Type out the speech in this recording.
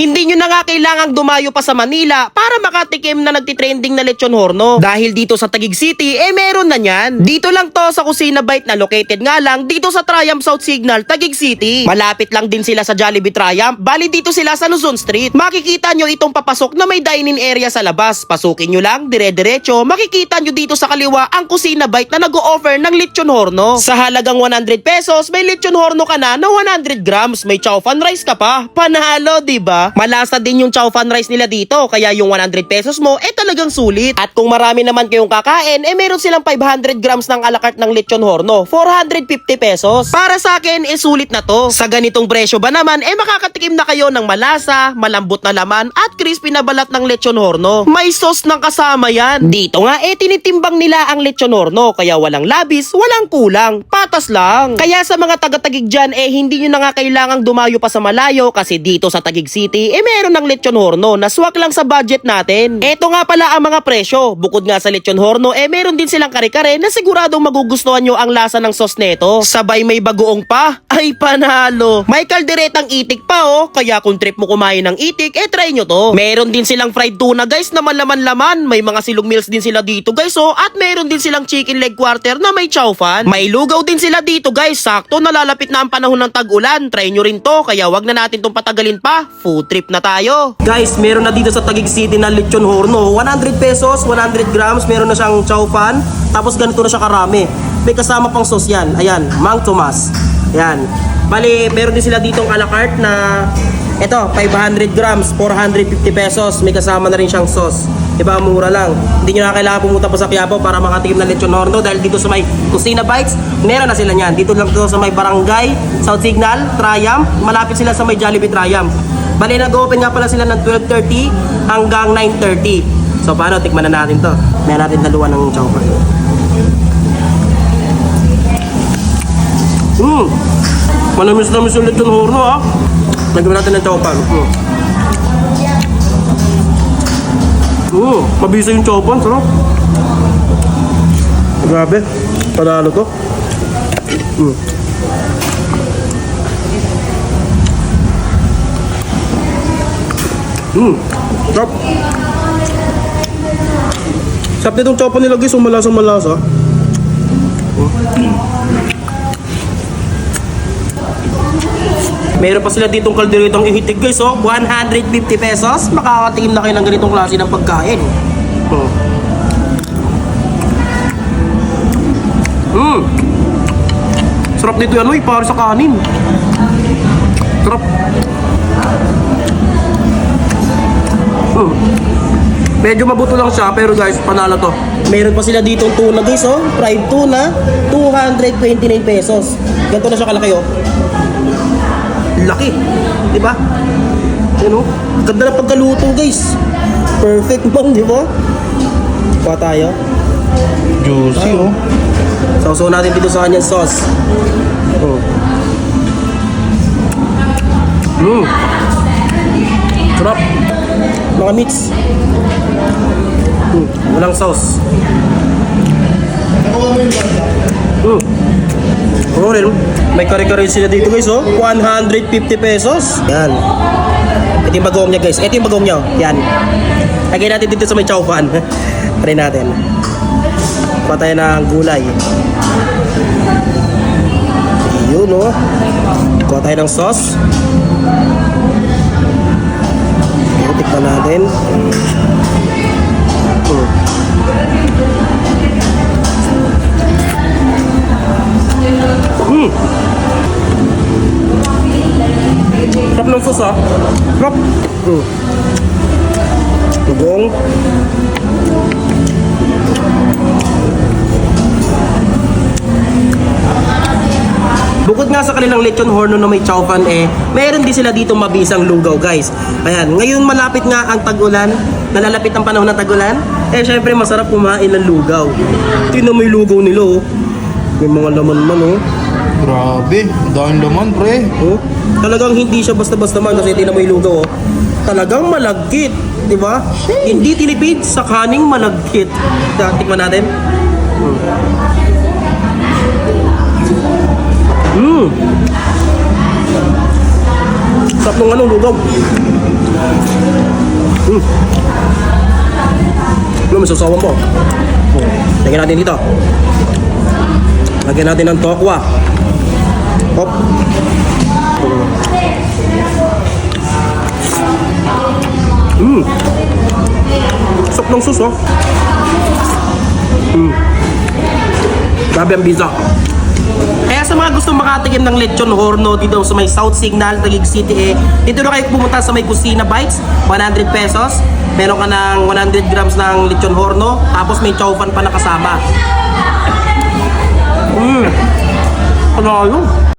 Hindi nyo na nga kailangang dumayo pa sa Manila makatikim na nagtitrending na lechon horno. Dahil dito sa Taguig City, eh meron na yan. Dito lang to sa Kusina Bite na located nga lang dito sa Triumph South Signal, Taguig City. Malapit lang din sila sa Jollibee Triumph. Bali dito sila sa Luzon Street. Makikita nyo itong papasok na may dining area sa labas. Pasukin nyo lang, dire-diretso. Makikita nyo dito sa kaliwa ang Kusina Bite na nag-o-offer ng lechon horno. Sa halagang 100 pesos, may lechon horno ka na na 100 grams. May chow fan rice ka pa. Panalo, di ba? Malasa din yung chow fan rice nila dito. Kaya yung 100 pesos mo, eh talagang sulit. At kung marami naman kayong kakain, eh meron silang 500 grams ng alakart ng lechon horno. 450 pesos. Para sa akin, eh sulit na to. Sa ganitong presyo ba naman, eh makakatikim na kayo ng malasa, malambot na laman, at crispy na balat ng lechon horno. May sauce ng kasama yan. Dito nga, eh tinitimbang nila ang lechon horno. Kaya walang labis, walang kulang. Patas lang. Kaya sa mga taga-tagig dyan, eh hindi nyo na nga kailangang dumayo pa sa malayo kasi dito sa Tagig City, eh meron ng lechon horno na swak lang sa budget natin. Eto nga pala ang mga presyo. Bukod nga sa lechon horno, eh meron din silang kare-kare na siguradong magugustuhan nyo ang lasa ng sauce neto. Sabay may bagoong pa. Ay panalo. May kalderetang itik pa oh. Kaya kung trip mo kumain ng itik, eh try nyo to. Meron din silang fried tuna guys na malaman-laman. May mga silong meals din sila dito guys oh. At meron din silang chicken leg quarter na may chow fan. May lugaw din sila dito guys. Sakto nalalapit na ang panahon ng tag-ulan. Try nyo rin to. Kaya wag na natin tong patagalin pa. Food trip na tayo. Guys, meron na dito sa Taguig City na lechon horno. 100 pesos, 100 grams. Meron na siyang chow fan. Tapos ganito na siya karami. May kasama pang sauce yan. Ayan, Mang Tomas. Yan. Bali, meron din sila ditong a la carte na ito, 500 grams, 450 pesos. May kasama na rin siyang sauce. Diba, mura lang. Hindi nyo na kailangan pumunta pa sa Quiapo para makatikim ng lechon horno dahil dito sa may Kusina Bikes, meron na sila niyan. Dito lang to sa may Barangay, South Signal, Triumph. Malapit sila sa may Jollibee Triumph. Bali, nag-open nga pala sila ng 12.30 hanggang 9.30. So, paano? Tikman na natin to. May natin daluan ng chowpan. Hmm. Manamis namis yung lechon horno ah. Lagyan natin ng chowpan. Hmm. Hmm. Mabisa yung chowpan. Sarap. Grabe. Panalo to. Hmm. Hmm. Sarap. Sarap nitong chowpan nila guys. Umalasa Meron pa sila ditong kalderetang ihitig guys, oh. 150 pesos. Makakatingin na kayo ng ganitong klase ng pagkain. Oh. Mm. Sarap nito yan, uy, para sa kanin. Sarap. Mm. Medyo mabuto lang siya, pero guys, panalo to. Meron pa sila ditong tuna guys, oh. Fried tuna, 229 pesos. Ganito na siya kalaki, oh. Laki. Di ba? Yan o. Ganda ng pagkaluto guys. Perfect bang, di ba? Pa tayo. Juicy, oh. Sausaw natin dito sa kanyang sauce. Oh. Mm. Sarap. Mga mix. Mm. Walang sauce. Mm. Rin. May kare-kare sila dito guys oh. 150 pesos. Yan. Ito yung bagong niya guys. Ito yung bagong niya. oh. Yan. Lagay natin dito sa may chow fan. Try natin. Kuha tayo ng gulay. Yun oh. Kuha tayo ng sauce. Tikman natin. Hmm. Mm. Tugong. Bukod nga sa kanilang lechon horno na may chow fan eh, meron din sila dito mabisang lugaw guys. Ayan, ngayon malapit nga ang tag-ulan, nalalapit ang panahon ng tag-ulan, eh syempre masarap kumain ng lugaw. Tingnan mo yung lugaw nila oh. May mga laman man oh. Grabe, ang daming laman, pre. Oh, talagang hindi siya basta-basta man kasi tingnan mo yung lugaw oh. Talagang malagkit, di ba? Hindi tinipid sa kaning malagkit. Tikman natin. Mm. Sarap ng ano, lugaw. Mm. Ano, may sasawan mo. Oh, Lagyan natin dito. Lagyan natin ng tokwa. Hop. Mm. Sok ng sus, oh. Mm. Grabe ang bisa. Kaya sa mga gusto makatikim ng lechon horno dito sa may South Signal, Taguig City eh, dito na kayo pumunta sa may Kusina Bites, 100 pesos. Meron ka ng 100 grams ng lechon horno, tapos may chowpan pa na kasama. Mmm. Ano yun?